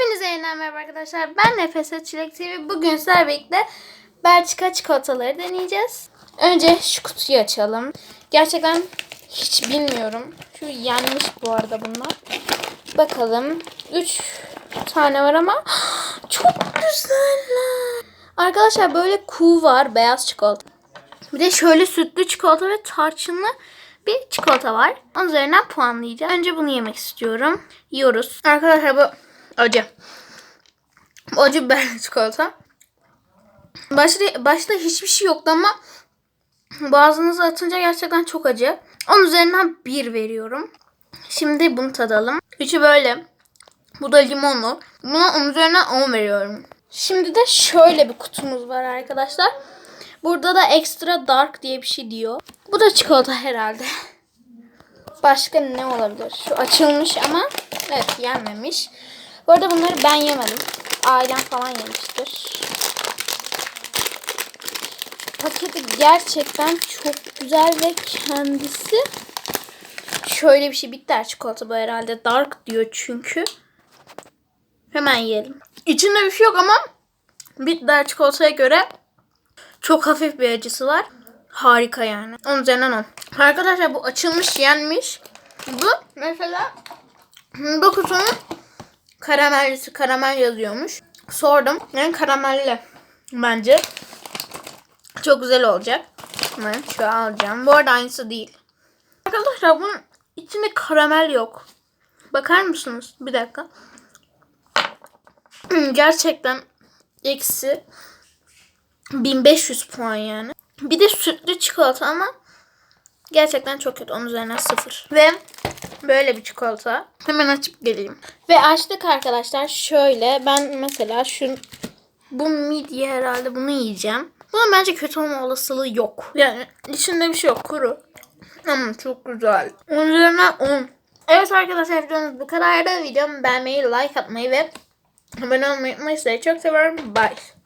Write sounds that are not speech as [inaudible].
Hepinize yeniden merhaba arkadaşlar. Ben Nefes Çilek TV. Bugün sizlerle birlikte Belçika çikolataları deneyeceğiz. Önce şu kutuyu açalım. Gerçekten hiç bilmiyorum. Şu yenmiş bu arada bunlar. Bakalım. 3 tane var ama [gasps] çok güzeller. Arkadaşlar böyle kuğu var. Beyaz çikolata. Bir de şöyle sütlü çikolata ve tarçınlı bir çikolata var. Onun üzerinden puanlayacağım. Önce bunu yemek istiyorum. Yiyoruz. Arkadaşlar bu acı. Acı biberli çikolata. Başta, başta hiçbir şey yoktu ama boğazınıza atınca gerçekten çok acı. Onun üzerinden 1 veriyorum. Şimdi bunu tadalım. İçi böyle. Bu da limonlu. Buna onun üzerinden 10 veriyorum. Şimdi de şöyle bir kutumuz var arkadaşlar. Burada da extra dark diye bir şey diyor. Bu da çikolata herhalde. Başka ne olabilir? Şu açılmış ama evet yenmemiş. Bu arada bunları ben yemedim. Ailem falan yemiştir. Paketi gerçekten çok güzel ve kendisi şöyle bir şey bitter çikolata bu herhalde. Dark diyor çünkü. Hemen yiyelim. İçinde bir şey yok ama bitter çikolataya göre çok hafif bir acısı var. Harika yani. 10 üzerinden 10. Arkadaşlar bu açılmış yenmiş. Bu mesela bu kutunun karamellisi karamel yazıyormuş. Sordum. Yani karamelli bence. Çok güzel olacak. Hemen şu alacağım. Bu arada aynısı değil. Arkadaşlar bunun içinde karamel yok. Bakar mısınız? Bir dakika. Gerçekten eksi 1500 puan yani. Bir de sütlü çikolata ama gerçekten çok kötü. Onun üzerine sıfır. Ve böyle bir çikolata. Hemen açıp geleyim. Ve açtık arkadaşlar. Şöyle ben mesela şu bu midye herhalde bunu yiyeceğim. Bunun bence kötü olma olasılığı yok. Yani içinde bir şey yok. Kuru. Ama çok güzel. Onun üzerine 10. Evet arkadaşlar videomuz bu kadardı. Videomu beğenmeyi, like atmayı ve abone olmayı unutmayın. Çok seviyorum. Bye.